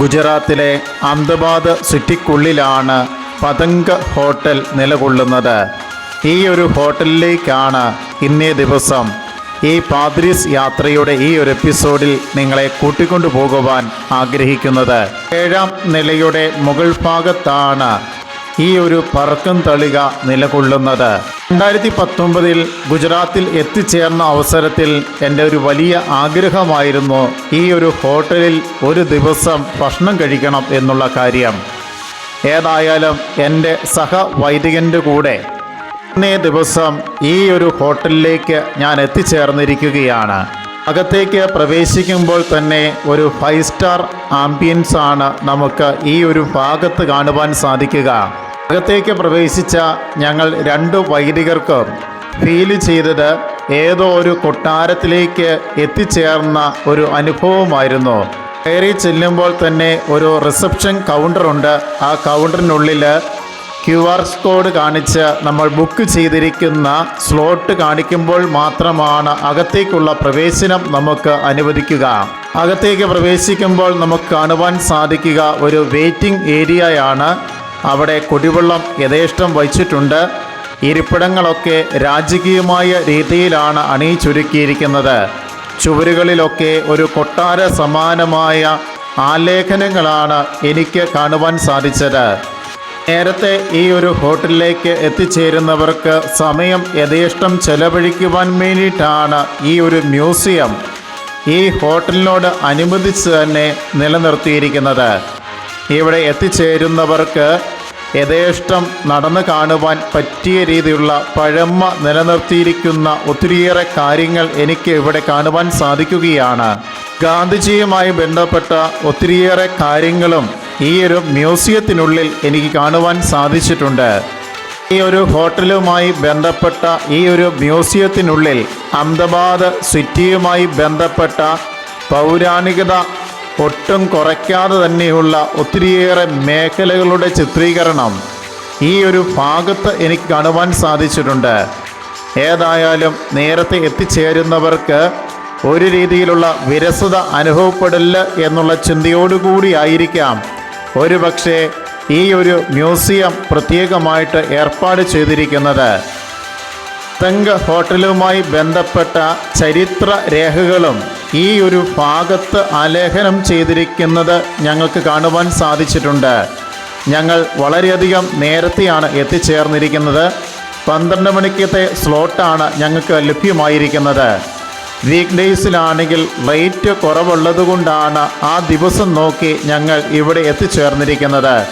ഗുജറാത്തിലെ അഹമ്മദാബാദ് സിറ്റിക്കുള്ളിലാണ് പതംഗ ഹോട്ടൽ നിലകൊള്ളുന്നത്. ഈ ഒരു ഹോട്ടലിലേക്കാണ് ഇന്നേ ദിവസം ഈ പാദ്രീസ് യാത്രയുടെ ഈ ഒരു എപ്പിസോഡിൽ നിങ്ങളെ കൂട്ടിക്കൊണ്ടു പോകുവാൻ ആഗ്രഹിക്കുന്നത്. ഏഴാം നിലയുടെ മുകൾ ഭാഗത്താണ് ഈ ഒരു പറക്കം തളിക നിലകൊള്ളുന്നത്. രണ്ടായിരത്തി പത്തൊമ്പതിൽ ഗുജറാത്തിൽ എത്തിച്ചേർന്ന അവസരത്തിൽ എന്റെ ഒരു വലിയ ആഗ്രഹമായിരുന്നു ഈ ഒരു ഹോട്ടലിൽ ഒരു ദിവസം ഭക്ഷണം കഴിക്കണം എന്നുള്ള കാര്യം. ഏതായാലും എന്റെ സഹ വൈദികന്റെ കൂടെ ഇന്നേ ദിവസം ഈ ഒരു ഹോട്ടലിലേക്ക് ഞാൻ എത്തിച്ചേർന്നിരിക്കുകയാണ്. അകത്തേക്ക് പ്രവേശിക്കുമ്പോൾ തന്നെ ഒരു ഫൈവ് സ്റ്റാർ ആംബിയൻസ് ആണ് നമുക്ക് ഈ ഒരു ഭാഗത്ത് കാണുവാൻ സാധിക്കുക. അകത്തേക്ക് പ്രവേശിച്ച ഞങ്ങൾ രണ്ടു വൈദികർക്ക് ഫീൽ ചെയ്തത് ഏതോ ഒരു കൊട്ടാരത്തിലേക്ക് എത്തിച്ചേർന്ന ഒരു അനുഭവമായിരുന്നു. കയറി ചെല്ലുമ്പോൾ തന്നെ ഒരു റിസപ്ഷൻ കൗണ്ടറുണ്ട് ആ കൗണ്ടറിനുള്ളിൽ ക്യു ആർ കോഡ് കാണിച്ച് നമ്മൾ ബുക്ക് ചെയ്തിരിക്കുന്ന സ്ലോട്ട് കാണിക്കുമ്പോൾ മാത്രമാണ് അകത്തേക്കുള്ള പ്രവേശനം നമുക്ക് അനുവദിക്കുക. അകത്തേക്ക് പ്രവേശിക്കുമ്പോൾ നമുക്ക് കാണുവാൻ സാധിക്കുക ഒരു വെയിറ്റിംഗ് ഏരിയയാണ് അവിടെ കുടിവെള്ളം യഥേഷ്ടം വച്ചിട്ടുണ്ട് ഇരിപ്പിടങ്ങളൊക്കെ രാജകീയമായ രീതിയിലാണ് അണിയിച്ചൊരുക്കിയിരിക്കുന്നത് ചുവരുകളിലൊക്കെ ഒരു കൊട്ടാര സമാനമായ ആലേഖനങ്ങളാണ് എനിക്ക് കാണുവാൻ സാധിച്ചത്. നേരത്തെ ഈ ഒരു ഹോട്ടലിലേക്ക് എത്തിച്ചേരുന്നവർക്ക് സമയം യഥേഷ്ടം ചെലവഴിക്കുവാൻ വേണ്ടിയിട്ടാണ് ഈ ഒരു മ്യൂസിയം ഈ ഹോട്ടലിനോട് അനുബന്ധിച്ച് തന്നെ നിലനിർത്തിയിരിക്കുന്നത്. ഇവിടെ എത്തിച്ചേരുന്നവർക്ക് യഥേഷ്ടം നടന്നു കാണുവാൻ പറ്റിയ രീതിയിലുള്ള പഴമ നിലനിർത്തിയിരിക്കുന്ന ഒത്തിരിയേറെ കാര്യങ്ങൾ എനിക്ക് ഇവിടെ കാണുവാൻ സാധിക്കുകയാണ്. ഗാന്ധിജിയുമായി ബന്ധപ്പെട്ട ഒത്തിരിയേറെ കാര്യങ്ങളും ഈ ഒരു മ്യൂസിയത്തിനുള്ളിൽ എനിക്ക് കാണുവാൻ സാധിച്ചിട്ടുണ്ട്. ഈ ഒരു ഹോട്ടലുമായി ബന്ധപ്പെട്ട ഈ ഒരു മ്യൂസിയത്തിനുള്ളിൽ അഹമ്മദാബാദ് സിറ്റിയുമായി ബന്ധപ്പെട്ട പൗരാണികത ഒട്ടും കുറയ്ക്കാതെ തന്നെയുള്ള ഒത്തിരിയേറെ മേഖലകളുടെ ചിത്രീകരണം ഈ ഒരു ഭാഗത്ത് എനിക്ക് കാണുവാൻ സാധിച്ചിട്ടുണ്ട്. ഏതായാലും നേരത്തെ എത്തിച്ചേരുന്നവർക്ക് ഒരു രീതിയിലുള്ള വിരസത അനുഭവപ്പെടില്ല എന്നുള്ള ചിന്തയോടുകൂടി ആയിരിക്കാം. ഒരുപക്ഷെ ഈ ഒരു മ്യൂസിയം പ്രത്യേകമായിട്ട് ഏർപ്പാട് ചെയ്തിരിക്കുന്നത്. തെങ്ക് ഹോട്ടലുമായി ബന്ധപ്പെട്ട ചരിത്ര രേഖകളും ഈ ഒരു ഭാഗത്ത് ആലേഖനം ചെയ്തിരിക്കുന്നത് ഞങ്ങൾക്ക് കാണുവാൻ സാധിച്ചിട്ടുണ്ട്. ഞങ്ങൾ വളരെയധികം നേരത്തെയാണ് എത്തിച്ചേർന്നിരിക്കുന്നത്. പന്ത്രണ്ട് മണിക്കത്തെ സ്ലോട്ടാണ് ഞങ്ങൾക്ക് ലഭ്യമായിരിക്കുന്നത്. വീക്ക് ഡേയ്സിലാണെങ്കിൽ റേറ്റ് കുറവുള്ളതുകൊണ്ടാണ് ആ ദിവസം നോക്കി ഞങ്ങൾ ഇവിടെ എത്തിച്ചേർന്നിരിക്കുന്നത്.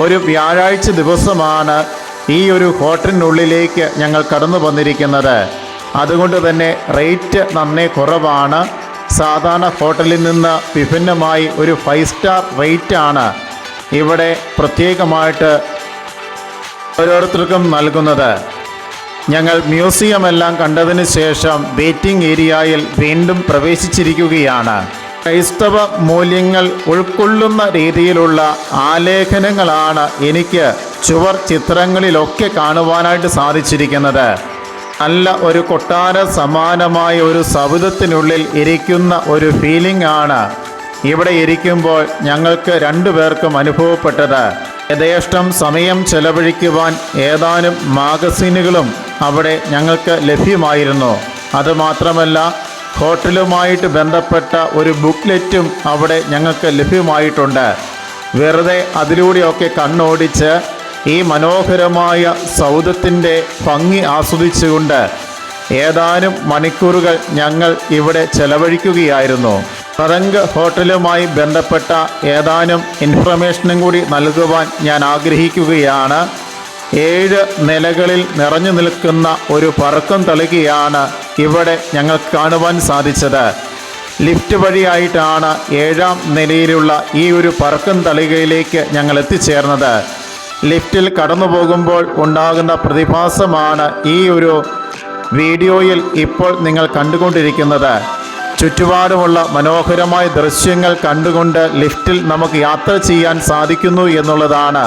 ഒരു വ്യാഴാഴ്ച ദിവസമാണ് ഈ ഒരു ഹോട്ടലിനുള്ളിലേക്ക് ഞങ്ങൾ കടന്നു വന്നിരിക്കുന്നത്. അതുകൊണ്ട് തന്നെ റേറ്റ് നന്നേ കുറവാണ്. സാധാരണ ഹോട്ടലിൽ നിന്ന് വിഭിന്നമായി ഒരു ഫൈവ് സ്റ്റാർ റേറ്റാണ് ഇവിടെ പ്രത്യേകമായിട്ട് ഓരോരുത്തർക്കും നൽകുന്നത്. ഞങ്ങൾ മ്യൂസിയം എല്ലാം കണ്ടതിന് ശേഷം വെയിറ്റിംഗ് ഏരിയയിൽ വീണ്ടും പ്രവേശിച്ചിരിക്കുകയാണ്. ക്രൈസ്തവ മൂല്യങ്ങൾ ഉൾക്കൊള്ളുന്ന രീതിയിലുള്ള ആലേഖനങ്ങളാണ് എനിക്ക് ചുവർ ചിത്രങ്ങളിലൊക്കെ കാണുവാനായിട്ട് സാധിച്ചിരിക്കുന്നത്. നല്ല ഒരു കൊട്ടാര സമാനമായ ഒരു സൗദത്തിനുള്ളിൽ ഇരിക്കുന്ന ഒരു ഫീലിംഗ് ആണ് ഇവിടെ ഇരിക്കുമ്പോൾ ഞങ്ങൾക്ക് രണ്ടുപേർക്കും അനുഭവപ്പെട്ടത്. യഥേഷ്ടം സമയം ചെലവഴിക്കുവാൻ ഏതാനും മാഗസീനുകളും അവിടെ ഞങ്ങൾക്ക് ലഭ്യമായിരുന്നു. അതുമാത്രമല്ല ഹോട്ടലുമായിട്ട് ബന്ധപ്പെട്ട ഒരു ബുക്ക്ലെറ്റും അവിടെ ഞങ്ങൾക്ക് ലഭ്യമായിട്ടുണ്ട്. വെറുതെ അതിലൂടെയൊക്കെ കണ്ണോടിച്ച് ഈ മനോഹരമായ സൗദത്തിന്റെ ഭംഗി ആസ്വദിച്ചുകൊണ്ട് ഏതാനും മണിക്കൂറുകൾ ഞങ്ങൾ ഇവിടെ ചെലവഴിക്കുകയായിരുന്നു. തരംഗ് ഹോട്ടലുമായി ബന്ധപ്പെട്ട ഏതാനും ഇൻഫർമേഷനും കൂടി നൽകുവാൻ ഞാൻ ആഗ്രഹിക്കുകയാണ്. ഏഴ് നിലകളിൽ നിറഞ്ഞു നിൽക്കുന്ന ഒരു പറക്കം തളികയാണ് ഇവിടെ ഞങ്ങൾ കാണുവാൻ സാധിച്ചത്. ലിഫ്റ്റ് വഴിയായിട്ടാണ് ഏഴാം നിലയിലുള്ള ഈ ഒരു പറക്കം തളികയിലേക്ക് ഞങ്ങൾ എത്തിച്ചേർന്നത്. ലിഫ്റ്റിൽ കടന്നു പോകുമ്പോൾ ഉണ്ടാകുന്ന പ്രതിഭാസമാണ് ഈ ഒരു വീഡിയോയിൽ ഇപ്പോൾ നിങ്ങൾ കണ്ടുകൊണ്ടിരിക്കുന്നത്. ചുറ്റുപാടുമുള്ള മനോഹരമായ ദൃശ്യങ്ങൾ കണ്ടുകൊണ്ട് ലിഫ്റ്റിൽ നമുക്ക് യാത്ര ചെയ്യാൻ സാധിക്കുന്നു എന്നുള്ളതാണ്.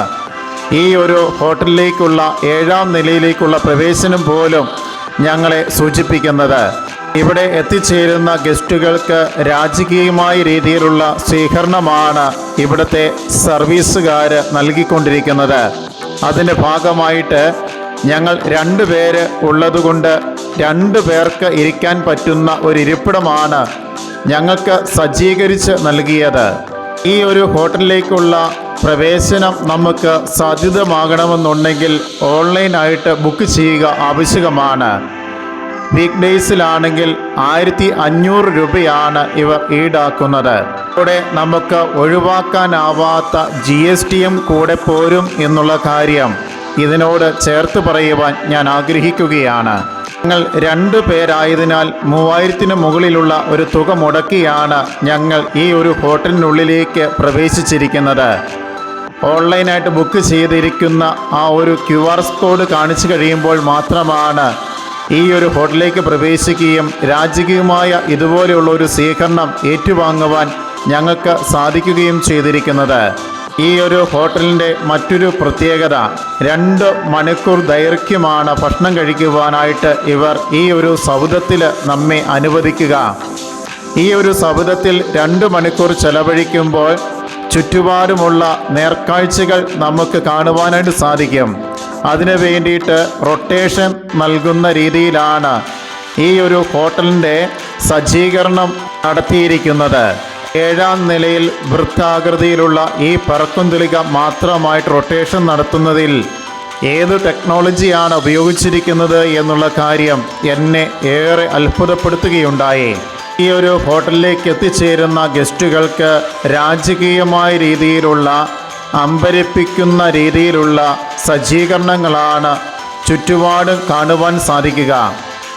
ഈ ഒരു ഹോട്ടലിലേക്കുള്ള ഏഴാം നിലയിലേക്കുള്ള പ്രവേശനം പോലും ഞങ്ങളെ സൂചിപ്പിക്കുന്നത്. ഇവിടെ എത്തിച്ചേരുന്ന ഗസ്റ്റുകൾക്ക് രാജകീയമായ രീതിയിലുള്ള സ്വീകരണമാണ് ഇവിടുത്തെ സർവീസുകാർ നൽകിക്കൊണ്ടിരിക്കുന്നത്. അതിന്റെ ഭാഗമായിട്ട് ഞങ്ങൾ രണ്ട് പേര് ഉള്ളതുകൊണ്ട് രണ്ട് പേർക്ക് ഇരിക്കാൻ പറ്റുന്ന ഒരു ഇരിപ്പിടമാണ് ഞങ്ങൾക്ക് സജ്ജീകരിച്ച് നൽകിയത്. ഈ ഒരു ഹോട്ടലിലേക്കുള്ള പ്രവേശനം നമുക്ക് സാധ്യതമാകണമെന്നുണ്ടെങ്കിൽ ഓൺലൈനായിട്ട് ബുക്ക് ചെയ്യുക ആവശ്യകമാണ്. വീക്ക് ഡേയ്സിലാണെങ്കിൽ ആയിരത്തി അഞ്ഞൂറ് രൂപയാണ് ഇവർ ഈടാക്കുന്നത്. ഇവിടെ നമുക്ക് ഒഴിവാക്കാനാവാത്ത ജി എസ് ടിയും കൂടെ പോരും എന്നുള്ള കാര്യം ഇതിനോട് ചേർത്ത് പറയുവാൻ ഞാൻ ആഗ്രഹിക്കുകയാണ്. ഞങ്ങൾ രണ്ടു പേരായതിനാൽ മൂവായിരത്തിന് മുകളിലുള്ള ഒരു തുക മുടക്കിയാണ് ഞങ്ങൾ ഈ ഒരു ഹോട്ടലിനുള്ളിലേക്ക് പ്രവേശിച്ചിരിക്കുന്നത്. ഓൺലൈനായിട്ട് ബുക്ക് ചെയ്തിരിക്കുന്ന ആ ഒരു ക്യു ആർ കോഡ് കാണിച്ചു കഴിയുമ്പോൾ മാത്രമാണ് ഈ ഒരു ഹോട്ടലിലേക്ക് പ്രവേശിക്കുകയും രാജകീയമായ ഇതുപോലെയുള്ള ഒരു സ്വീകരണം ഏറ്റുവാങ്ങുവാൻ ഞങ്ങൾക്ക് സാധിക്കുകയും ചെയ്തിരിക്കുന്നത്. ഈ ഒരു ഹോട്ടലിന്റെ മറ്റൊരു പ്രത്യേകത രണ്ട് മണിക്കൂർ ദൈർഘ്യമാണ് ഭക്ഷണം കഴിക്കുവാനായിട്ട് ഇവർ ഈ ഒരു സൗദത്തിൽ നമ്മെ അനുവദിക്കുക. ഈ ഒരു സൗദത്തിൽ രണ്ട് മണിക്കൂർ ചെലവഴിക്കുമ്പോൾ ചുറ്റുപാടുമുള്ള നേർക്കാഴ്ചകൾ നമുക്ക് കാണുവാനായിട്ട് സാധിക്കും. അതിനു വേണ്ടിയിട്ട് റൊട്ടേഷൻ നൽകുന്ന രീതിയിലാണ് ഈ ഒരു ഹോട്ടലിന്റെ സജ്ജീകരണം നടത്തിയിരിക്കുന്നത്. ഏഴാം നിലയിൽ വൃത്താകൃതിയിലുള്ള ഈ പറക്കുംതുലിക മാത്രമായിട്ട് റൊട്ടേഷൻ നടത്തുന്നതിൽ ഏത് ടെക്നോളജിയാണ് ഉപയോഗിച്ചിരിക്കുന്നത് എന്നുള്ള കാര്യം എന്നെ ഏറെ അത്ഭുതപ്പെടുത്തുകയുണ്ടായി. ഈ ഒരു ഹോട്ടലിലേക്ക് എത്തിച്ചേരുന്ന ഗസ്റ്റുകൾക്ക് രാജകീയമായ രീതിയിലുള്ള അമ്പരിപ്പിക്കുന്ന രീതിയിലുള്ള സജ്ജീകരണങ്ങളാണ് ചുറ്റുപാടും കാണുവാൻ സാധിക്കുക.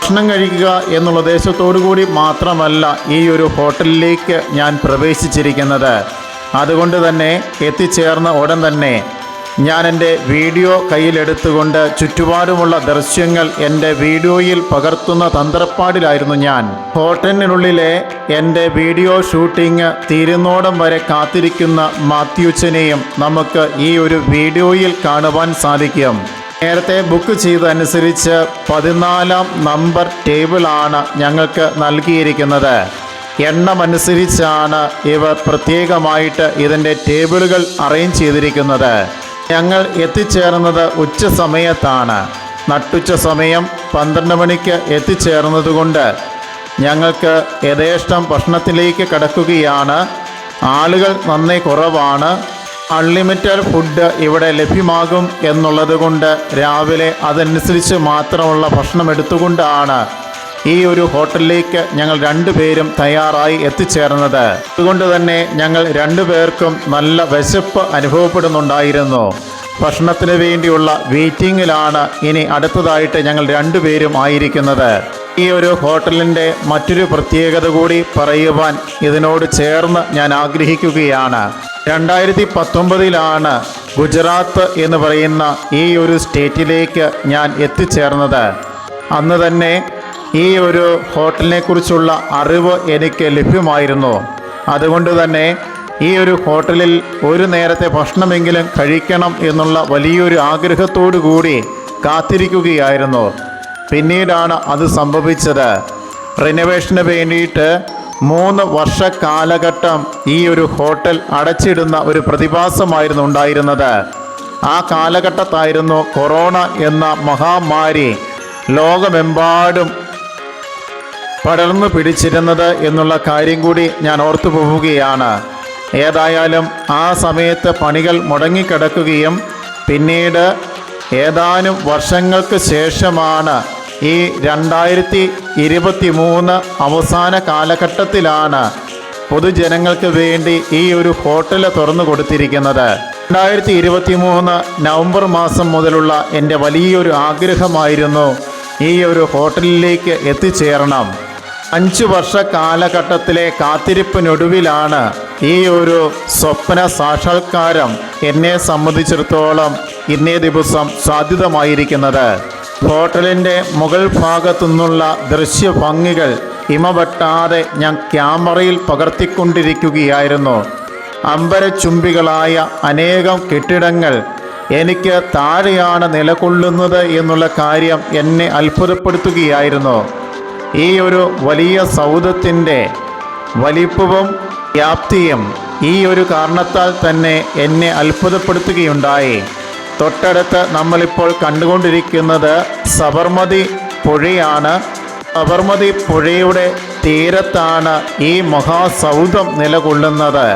ഭക്ഷണം കഴിക്കുക എന്നുള്ള ഉദ്ദേശത്തോടു കൂടി മാത്രമല്ല ഈ ഒരു ഹോട്ടലിലേക്ക് ഞാൻ പ്രവേശിച്ചിരിക്കുന്നത്. അതുകൊണ്ട് തന്നെ എത്തിച്ചേർന്ന ഉടൻ തന്നെ ഞാൻ എന്റെ വീഡിയോ കയ്യിലെടുത്തുകൊണ്ട് ചുറ്റുപാടുമുള്ള ദൃശ്യങ്ങൾ എന്റെ വീഡിയോയിൽ പകർത്തുന്ന തന്ത്രപ്പാടിലായിരുന്നു ഞാൻ. ഹോട്ടലിനുള്ളിലെ എന്റെ വീഡിയോ ഷൂട്ടിംഗ് തീരുന്നോടം വരെ കാത്തിരിക്കുന്ന മാത്യുച്ചനെയും നമുക്ക് ഈ ഒരു വീഡിയോയിൽ കാണുവാൻ സാധിക്കും. നേരത്തെ ബുക്ക് ചെയ്തതനുസരിച്ച് പതിനാലാം നമ്പർ ടേബിളാണ് ഞങ്ങൾക്ക് നൽകിയിരിക്കുന്നത്. എണ്ണമനുസരിച്ചാണ് ഇവർ പ്രത്യേകമായിട്ട് ഇതിന്റെ ടേബിളുകൾ അറേഞ്ച് ചെയ്തിരിക്കുന്നത്. ഞങ്ങൾ എത്തിച്ചേർന്നത് ഉച്ച സമയത്താണ്. നട്ടുച്ച സമയം പന്ത്രണ്ട് മണിക്ക് എത്തിച്ചേർന്നതുകൊണ്ട് ഞങ്ങൾക്ക് യഥേഷ്ടം ഭക്ഷണത്തിലേക്ക് കടക്കുകയാണ്. ആളുകൾ നന്നേ കുറവാണ്. അൺലിമിറ്റഡ് ഫുഡ് ഇവിടെ ലഭ്യമാകും എന്നുള്ളതുകൊണ്ട് രാവിലെ അതനുസരിച്ച് മാത്രമുള്ള ഭക്ഷണം എടുത്തുകൊണ്ടാണ് ഈ ഒരു ഹോട്ടലിലേക്ക് ഞങ്ങൾ രണ്ടുപേരും തയ്യാറായി എത്തിച്ചേർന്നത്. അതുകൊണ്ട് തന്നെ ഞങ്ങൾ രണ്ടുപേർക്കും നല്ല വിശപ്പ് അനുഭവപ്പെടുന്നുണ്ടായിരുന്നു. ഭക്ഷണത്തിന് വേണ്ടിയുള്ള വെയിറ്റിംഗിലാണ് ഇനി അടുത്തതായിട്ട് ഞങ്ങൾ രണ്ടുപേരും ആയിരിക്കുന്നത്. ഈ ഒരു ഹോട്ടലിന്റെ മറ്റൊരു പ്രത്യേകത കൂടി പറയുവാൻ ഇതിനോട് ചേർന്ന് ഞാൻ ആഗ്രഹിക്കുകയാണ്. രണ്ടായിരത്തി പത്തൊമ്പതിലാണ് ഗുജറാത്ത് എന്ന് പറയുന്ന ഈ ഒരു സ്റ്റേറ്റിലേക്ക് ഞാൻ എത്തിച്ചേർന്നത്. അന്ന് തന്നെ ഈ ഒരു ഹോട്ടലിനെ കുറിച്ചുള്ള അറിവ് എനിക്ക് ലഭ്യമായിരുന്നു. അതുകൊണ്ട് തന്നെ ഈ ഒരു ഹോട്ടലിൽ ഒരു നേരത്തെ ഭക്ഷണമെങ്കിലും കഴിക്കണം എന്നുള്ള വലിയൊരു ആഗ്രഹത്തോടു കൂടി കാത്തിരിക്കുകയായിരുന്നു. പിന്നീടാണ് അത് സംഭവിച്ചത്. റിനോവേഷന് വേണ്ടിയിട്ട് മൂന്ന് വർഷ കാലഘട്ടം ഈ ഒരു ഹോട്ടൽ അടച്ചിടുന്ന ഒരു പ്രതിഭാസമായിരുന്നു ഉണ്ടായിരുന്നത്. ആ കാലഘട്ടത്തായിരുന്നു കൊറോണ എന്ന മഹാമാരി ലോകമെമ്പാടും പടർന്നു പിടിച്ചിരുന്നത് എന്നുള്ള കാര്യം കൂടി ഞാൻ ഓർത്തു പോവുകയാണ്. ഏതായാലും ആ സമയത്ത് പണികൾ മുടങ്ങിക്കിടക്കുകയും പിന്നീട് ഏതാനും വർഷങ്ങൾക്ക് ശേഷമാണ് ഈ രണ്ടായിരത്തി ഇരുപത്തി മൂന്ന് അവസാന കാലഘട്ടത്തിലാണ് പൊതുജനങ്ങൾക്ക് വേണ്ടി ഈ ഒരു ഹോട്ടൽ തുറന്നു കൊടുത്തിരിക്കുന്നത്. രണ്ടായിരത്തി ഇരുപത്തി മൂന്ന് നവംബർ മാസം മുതലുള്ള എന്റെ വലിയൊരു ആഗ്രഹമായിരുന്നു ഈ ഒരു ഹോട്ടലിലേക്ക് എത്തിച്ചേരണം. അഞ്ച് വർഷ കാലഘട്ടത്തിലെ കാത്തിരിപ്പിനൊടുവിലാണ് ഈ ഒരു സ്വപ്ന സാക്ഷാത്കാരം എന്നെ സംബന്ധിച്ചിടത്തോളം ഇന്നേ ദിവസം സാധ്യതമായിരിക്കുന്നത്. ഹോട്ടലിന്റെ മുകൾ ഭാഗത്തു നിന്നുള്ള ദൃശ്യഭംഗികൾ ഇമവെട്ടാതെ ഞാൻ ക്യാമറയിൽ പകർത്തിക്കൊണ്ടിരിക്കുകയായിരുന്നു. അമ്പരച്ചുംബികളായ അനേകം കെട്ടിടങ്ങൾ എനിക്ക് താഴെയാണ് നിലകൊള്ളുന്നത് എന്നുള്ള കാര്യം എന്നെ അത്ഭുതപ്പെടുത്തുകയായിരുന്നു. ഈ ഒരു വലിയ സൗദത്തിന്റെ വലിപ്പവും വ്യാപ്തിയും ഈ ഒരു കാരണത്താൽ തന്നെ എന്നെ അത്ഭുതപ്പെടുത്തുകയുണ്ടായി. തൊട്ടടുത്ത് നമ്മളിപ്പോൾ കണ്ടുകൊണ്ടിരിക്കുന്നത് സബർമതി പുഴയാണ്. സബർമതി പുഴയുടെ തീരത്താണ് ഈ മഹാസൗധം നിലകൊള്ളുന്നത്.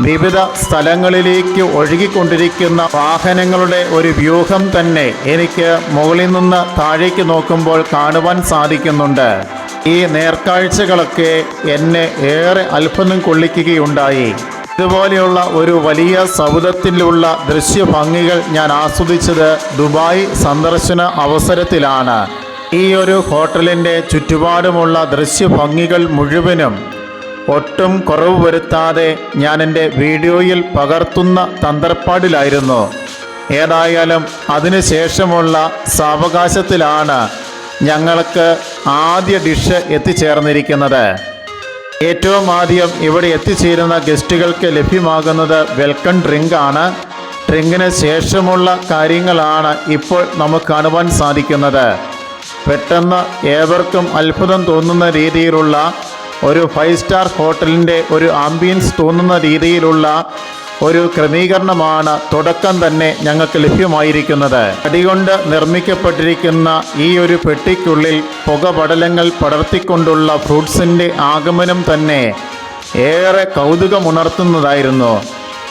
വിവിധ സ്ഥലങ്ങളിലേക്ക് ഒഴുകിക്കൊണ്ടിരിക്കുന്ന വാഹനങ്ങളുടെ ഒരു വ്യൂഹം തന്നെ എനിക്ക് മുകളിൽ നിന്ന് താഴേക്ക് നോക്കുമ്പോൾ കാണുവാൻ സാധിക്കുന്നുണ്ട്. ഈ നേർക്കാഴ്ചകളൊക്കെ എന്നെ ഏറെ അത്ഭുതം കൊള്ളിക്കുകയുണ്ടായി. ഇതുപോലെയുള്ള ഒരു വലിയ സൗദത്തിലുള്ള ദൃശ്യഭംഗികൾ ഞാൻ ആസ്വദിച്ചത് ദുബായ് സന്ദർശന അവസരത്തിലാണ്. ഈ ഒരു ഹോട്ടലിന്റെ ചുറ്റുപാടുമുള്ള ദൃശ്യഭംഗികൾ മുഴുവനും ഒട്ടും കുറവ് വരുത്താതെ ഞാൻ എന്റെ വീഡിയോയിൽ പകർത്തുന്ന തന്ത്രപ്പാടിലായിരുന്നു. ഏതായാലും അതിനുശേഷമുള്ള സാവകാശത്തിലാണ് ഞങ്ങൾക്ക് ആദ്യ ഡിഷ് എത്തിച്ചേർന്നിരിക്കുന്നത്. ഏറ്റവും ആദ്യം ഇവിടെ എത്തിച്ചേരുന്ന ഗസ്റ്റുകൾക്ക് ലഭ്യമാകുന്നത് വെൽക്കം ഡ്രിങ്ക് ആണ്. ഡ്രിങ്കിന് ശേഷമുള്ള കാര്യങ്ങളാണ് ഇപ്പോൾ നമുക്ക് കാണുവാൻ സാധിക്കുന്നത്. പെട്ടെന്ന് ഏവർക്കും അത്ഭുതം തോന്നുന്ന രീതിയിലുള്ള ഒരു ഫൈവ് സ്റ്റാർ ഹോട്ടലിന്റെ ഒരു ആംബിയൻസ് തോന്നുന്ന രീതിയിലുള്ള ഒരു ക്രമീകരണമാണ് തുടക്കം തന്നെ ഞങ്ങൾക്ക് ലഭ്യമായിരിക്കുന്നത്. അടികൊണ്ട് നിർമ്മിക്കപ്പെട്ടിരിക്കുന്ന ഈ ഒരു പെട്ടിക്കുള്ളിൽ പുകപടലങ്ങൾ പടർത്തിക്കൊണ്ടുള്ള ഫ്രൂട്ട്സിന്റെ ആഗമനം തന്നെ ഏറെ കൗതുകമുണർത്തുന്നതായിരുന്നു.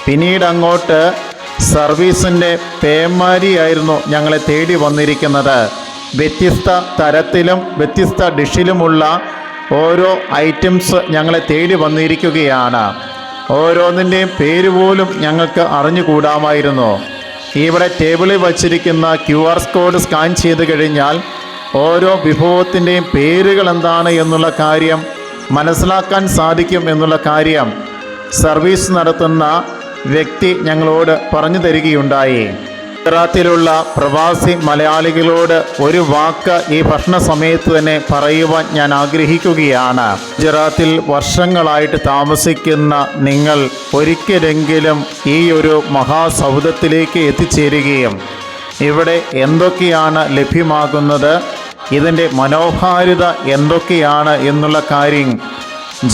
പിന്നീട് അങ്ങോട്ട് സർവീസിന്റെ പേമാരിയായിരുന്നു ഞങ്ങളെ തേടി വന്നിരിക്കുന്നത്. വ്യത്യസ്ത തരത്തിലും വ്യത്യസ്ത ഡിഷിലുമുള്ള ഓരോ ഐറ്റംസ് ഞങ്ങളെ തേടി വന്നിരിക്കുകയാണ്. ഓരോന്നിന്റെയും പേര് പോലും ഞങ്ങൾക്ക് അറിഞ്ഞുകൂടാമായിരുന്നു. ഇവിടെ ടേബിളിൽ വച്ചിരിക്കുന്ന ക്യു ആർ കോഡ് സ്കാൻ ചെയ്ത് കഴിഞ്ഞാൽ ഓരോ വിഭവത്തിന്റെയും പേരുകൾ എന്താണ് എന്നുള്ള കാര്യം മനസ്സിലാക്കാൻ സാധിക്കും എന്നുള്ള കാര്യം സർവീസ് നടത്തുന്ന വ്യക്തി ഞങ്ങളോട് പറഞ്ഞു തരികയുണ്ടായി. ഗുജറാത്തിലുള്ള പ്രവാസി മലയാളികളോട് ഒരു വാക്ക് ഈ ഭക്ഷണ സമയത്ത് തന്നെ പറയുവാൻ ഞാൻ ആഗ്രഹിക്കുകയാണ്. ഗുജറാത്തിൽ വർഷങ്ങളായിട്ട് താമസിക്കുന്ന നിങ്ങൾ ഒരിക്കലെങ്കിലും ഈ ഒരു മഹാസൗദത്തിലേക്ക് എത്തിച്ചേരുകയും ഇവിടെ എന്തൊക്കെയാണ് ലഭ്യമാകുന്നത്? ഇതിന്റെ മനോഹാരിത എന്തൊക്കെയാണ് എന്നുള്ള കാര്യം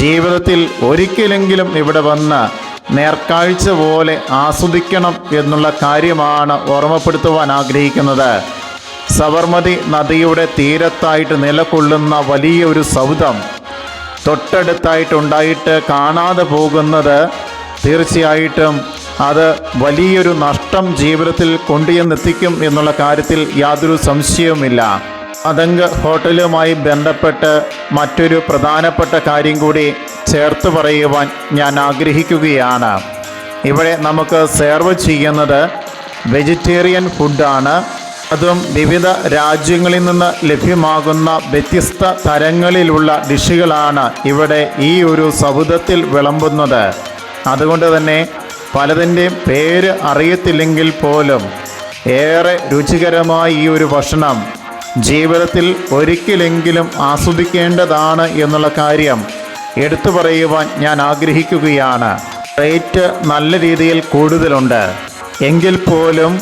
ജീവിതത്തിൽ ഒരിക്കലെങ്കിലും ഇവിടെ വന്ന് നേർക്കാഴ്ച പോലെ ആസ്വദിക്കണം എന്നുള്ള കാര്യമാണ് ഓർമ്മപ്പെടുത്തുവാൻ ആഗ്രഹിക്കുന്നത്. സബർമതി നദിയുടെ തീരത്തായിട്ട് നിലകൊള്ളുന്ന വലിയൊരു സൗധം തൊട്ടടുത്തായിട്ടുണ്ടായിട്ട് കാണാതെ പോകുന്നത് തീർച്ചയായിട്ടും അത് വലിയൊരു നഷ്ടം ജീവിതത്തിൽ കൊണ്ടുചെന്നെത്തിക്കും എന്നുള്ള കാര്യത്തിൽ യാതൊരു സംശയവുമില്ല. അതങ്ക് ഹോട്ടലുമായി ബന്ധപ്പെട്ട് മറ്റൊരു പ്രധാനപ്പെട്ട കാര്യം കൂടി ചേർത്ത് പറയുവാൻ ഞാൻ ആഗ്രഹിക്കുകയാണ്. ഇവിടെ നമുക്ക് സെർവ് ചെയ്യുന്നത് വെജിറ്റേറിയൻ ഫുഡാണ് അതും വിവിധ രാജ്യങ്ങളിൽ നിന്ന് ലഭ്യമാകുന്ന വ്യത്യസ്ത തരങ്ങളിലുള്ള ഡിഷുകളാണ് ഇവിടെ ഈ ഒരു സൗഹൃദത്തിൽ വിളമ്പുന്നത്. അതുകൊണ്ട് തന്നെ പലതിന്റെയും പേര് അറിയത്തില്ലെങ്കിൽ പോലും ഏറെ രുചികരമായ ഈ ഒരു ഭക്ഷണം ജീവിതത്തിൽ ഒരിക്കലെങ്കിലും ആസ്വദിക്കേണ്ടതാണ് എന്നുള്ള കാര്യം എടുത്തു പറയുവാൻ ഞാൻ ആഗ്രഹിക്കുകയാണ്. റേറ്റ് നല്ല രീതിയിൽ കൂടുതലുണ്ട്. എങ്കിൽ പോലും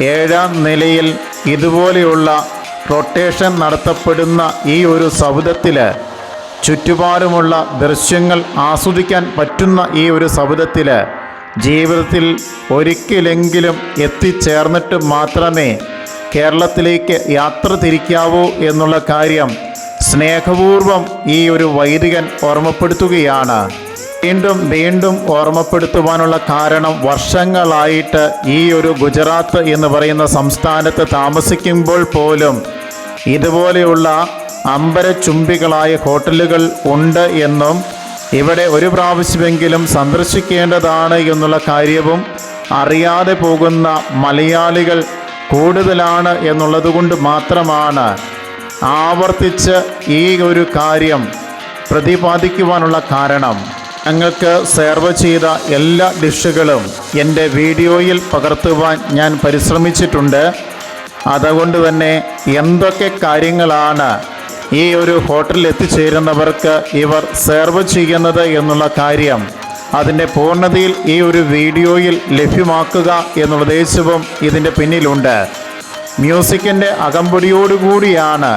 ഏഴാം നിലയിൽ ഇതുപോലെയുള്ള റൊട്ടേഷൻ നടത്തപ്പെടുന്ന ഈ ഒരു സൗദത്തിൽ ചുറ്റുപാടുമുള്ള ദൃശ്യങ്ങൾ ആസ്വദിക്കാൻ പറ്റുന്ന ഈ ഒരു സൗദത്തിൽ ജീവിതത്തിൽ ഒരിക്കലെങ്കിലും എത്തിച്ചേർന്നിട്ട് മാത്രമേ കേരളത്തിലേക്ക് യാത്ര തിരിക്കാവൂ എന്നുള്ള കാര്യം സ്നേഹപൂർവം ഈ ഒരു വൈദികൻ ഓർമ്മപ്പെടുത്തുകയാണ്. വീണ്ടും വീണ്ടും ഓർമ്മപ്പെടുത്തുവാനുള്ള കാരണം വർഷങ്ങളായിട്ട് ഈ ഒരു ഗുജറാത്ത് എന്ന് പറയുന്ന സംസ്ഥാനത്ത് താമസിക്കുമ്പോൾ പോലും ഇതുപോലെയുള്ള അമ്പരചുംബികളായ ഹോട്ടലുകൾ ഉണ്ട് എന്നും ഇവിടെ ഒരു പ്രാവശ്യമെങ്കിലും സന്ദർശിക്കേണ്ടതാണ് എന്നുള്ള കാര്യവും അറിയാതെ പോകുന്ന മലയാളികൾ കൂടുതലാണ് എന്നുള്ളതുകൊണ്ട് മാത്രമാണ് ആവർത്തിച്ച് ഈ ഒരു കാര്യം പ്രതിപാദിക്കുവാനുള്ള കാരണം ഞങ്ങൾക്ക് സെർവ് ചെയ്ത എല്ലാ ഡിഷുകളും എന്റെ വീഡിയോയിൽ പകർത്തുവാൻ ഞാൻ പരിശ്രമിച്ചിട്ടുണ്ട്. അതുകൊണ്ട് തന്നെ എന്തൊക്കെ കാര്യങ്ങളാണ് ഈ ഒരു ഹോട്ടലിൽ എത്തിച്ചേരുന്നവർക്ക് ഇവർ സെർവ് ചെയ്യുന്നത് എന്നുള്ള കാര്യം അതിന്റെ പൂർണതയിൽ ഈ ഒരു വീഡിയോയിൽ ലഭ്യമാക്കുക എന്നുള്ള ഉദ്ദേശവും ഇതിന്റെ പിന്നിലുണ്ട്. മ്യൂസിക്കിന്റെ അകമ്പടിയോടുകൂടിയാണ്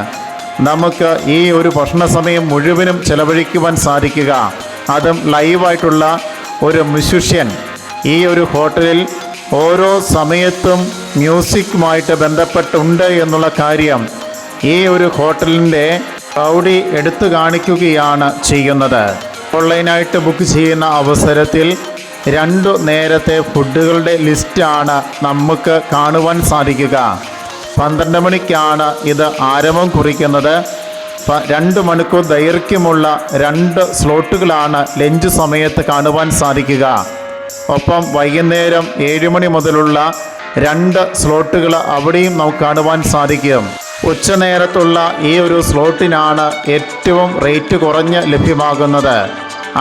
നമുക്ക് ഈ ഒരു ഭക്ഷണ സമയം മുഴുവനും ചെലവഴിക്കുവാൻ സാധിക്കുക. അതും ലൈവായിട്ടുള്ള ഒരു മ്യൂസിഷ്യൻ ഈ ഒരു ഹോട്ടലിൽ ഓരോ സമയത്തും മ്യൂസിക്കുമായിട്ട് ബന്ധപ്പെട്ടുണ്ട് എന്നുള്ള കാര്യം ഈ ഒരു ഹോട്ടലിന്റെ പ്രൗഢി എടുത്തു കാണിക്കുകയാണ് ചെയ്യുന്നത്. ഓൺലൈനായിട്ട് ബുക്ക് ചെയ്യുന്ന അവസരത്തിൽ രണ്ടു നേരത്തെ ഫുഡുകളുടെ ലിസ്റ്റാണ് നമുക്ക് കാണുവാൻ സാധിക്കുക. പന്ത്രണ്ട് മണിക്കാണ് ഇത് ആരംഭം കുറിക്കുന്നത്. രണ്ട് മണിക്കൂർ ദൈർഘ്യമുള്ള രണ്ട് സ്ലോട്ടുകളാണ് ലഞ്ച് സമയത്ത് കാണുവാൻ സാധിക്കുക. ഒപ്പം വൈകുന്നേരം ഏഴ് മണി മുതലുള്ള രണ്ട് സ്ലോട്ടുകൾ അവിടെയും നമുക്ക് കാണുവാൻ സാധിക്കും. ഉച്ചനേരത്തുള്ള ഈ ഒരു സ്ലോട്ടിനാണ് ഏറ്റവും റേറ്റ് കുറഞ്ഞ് ലഭ്യമാകുന്നത്.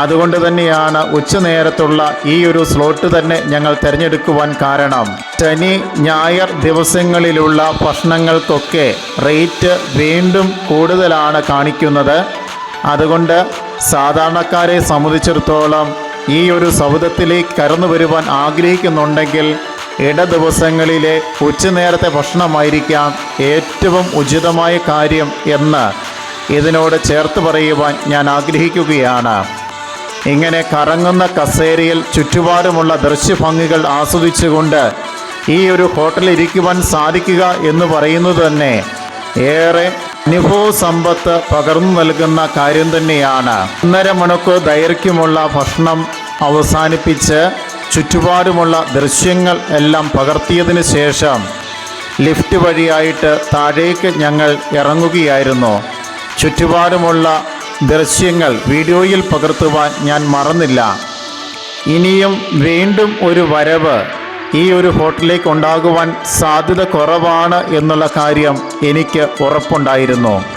അതുകൊണ്ട് തന്നെയാണ് ഉച്ചനേരത്തുള്ള ഈ ഒരു സ്ലോട്ട് തന്നെ ഞങ്ങൾ തിരഞ്ഞെടുക്കുവാൻ കാരണം. ശനി ഞായർ ദിവസങ്ങളിലുള്ള ഭക്ഷണങ്ങൾക്കൊക്കെ റേറ്റ് വീണ്ടും കൂടുതലാണ് കാണിക്കുന്നത്. അതുകൊണ്ട് സാധാരണക്കാരെ സംബന്ധിച്ചിടത്തോളം ഈ ഒരു സൗദത്തിലേക്ക് കടന്നു വരുവാൻ ആഗ്രഹിക്കുന്നുണ്ടെങ്കിൽ ഇട ദിവസങ്ങളിലെ ഉച്ചനേരത്തെ ഭക്ഷണമായിരിക്കാം ഏറ്റവും ഉചിതമായ കാര്യം എന്ന് ഇതിനോട് ചേർത്ത് പറയുവാൻ ഞാൻ ആഗ്രഹിക്കുകയാണ്. ഇങ്ങനെ കറങ്ങുന്ന കസേരയിൽ ചുറ്റുപാടുമുള്ള ദൃശ്യഭംഗികൾ ആസ്വദിച്ചുകൊണ്ട് ഈ ഒരു ഹോട്ടലിൽ ഇരിക്കുവാൻ സാധിക്കുക എന്ന് പറയുന്നത് തന്നെ ഏറെ അനുഭവ സമ്പത്ത് പകർന്നു നൽകുന്ന കാര്യം തന്നെയാണ്. ഒന്നര മണിക്കൂർ ദൈർഘ്യമുള്ള ഭക്ഷണം അവസാനിപ്പിച്ച് ചുറ്റുപാടുമുള്ള ദൃശ്യങ്ങൾ എല്ലാം പകർത്തിയതിനു ശേഷം ലിഫ്റ്റ് വഴിയായിട്ട് താഴേക്ക് ഞങ്ങൾ ഇറങ്ങുകയായിരുന്നു. ചുറ്റുപാടുമുള്ള ദൃശ്യങ്ങൾ വീഡിയോയിൽ പകർത്തുവാൻ ഞാൻ മറന്നില്ല. ഇനിയും വീണ്ടും ഒരു വരവ് ഈ ഒരു ഹോട്ടലിലേക്ക് ഉണ്ടാകുവാൻ സാധ്യത കുറവാണ് എന്നുള്ള കാര്യം എനിക്ക് ഉറപ്പുണ്ടായിരുന്നു.